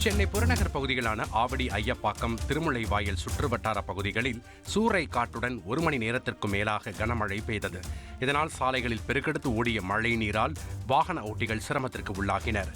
சென்னை புறநகர் பகுதிகளான ஆவடி ஐயப்பாக்கம் திருமுல்லைவாயல் சுற்றுவட்டார பகுதிகளில் சூறை காற்றுடன் ஒரு மணி நேரத்திற்கு மேலாக கனமழை பெய்தது. இதனால் சாலைகளில் பெருக்கெடுத்து ஓடிய மழை நீரால் வாகன ஓட்டிகள் சிரமத்திற்கு உள்ளாகினர்.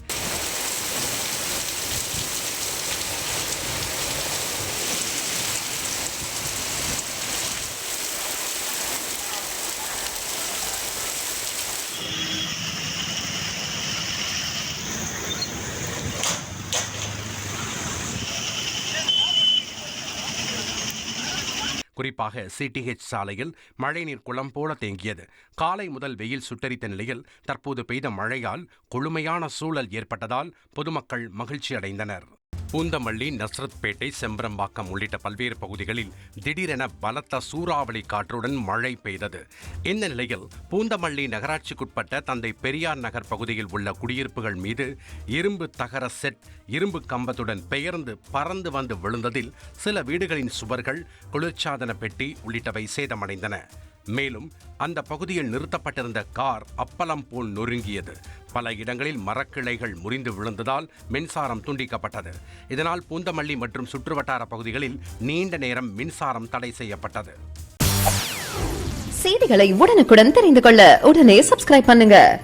குறிப்பாக சிடிஹெச் சாலையில் மழைநீர் குளம் போல தேங்கியது. காலை முதல் வெயில் சுட்டரித்த நிலையில் தற்போது பெய்த மழையால் கொழுமையான சூழல் ஏற்பட்டதால் பொதுமக்கள் மகிழ்ச்சி அடைந்தனர் பூந்தமல்லி நஸ்ரத்பேட்டை செம்பரம்பாக்கம் உள்ளிட்ட பல்வேறு பகுதிகளில் திடீரென பலத்த சூறாவளி காற்றுடன் மழை பெய்தது. இந்த நிலையில் பூந்தமல்லி நகராட்சிக்குட்பட்ட தந்தை பெரியார் நகர் பகுதியில் உள்ள குடியிருப்புகள் மீது இரும்பு தகர செட் இரும்பு கம்பத்துடன் பெயர்ந்து பறந்து வந்து விழுந்ததில் சில வீடுகளின் சுவர்கள் குளிர்ச்சாதன பெட்டி உள்ளிட்டவை சேதமடைந்தன. மேலும் அந்த பகுதியில் நிறுத்தப்பட்டிருந்த கார் அப்பளம் போல் நொறுங்கியது. பல இடங்களில் மரக்கிளைகள் முறிந்து விழுந்ததால் மின்சாரம் துண்டிக்கப்பட்டது. இதனால் பூந்தமல்லி மற்றும் சுற்றுவட்டார பகுதிகளில் நீண்ட நேரம் மின்சாரம் தடை செய்யப்பட்டது. செய்திகளை உடனுக்குடன் தெரிந்து கொள்ள உடனே சப்ஸ்கிரைப் பண்ணுங்க.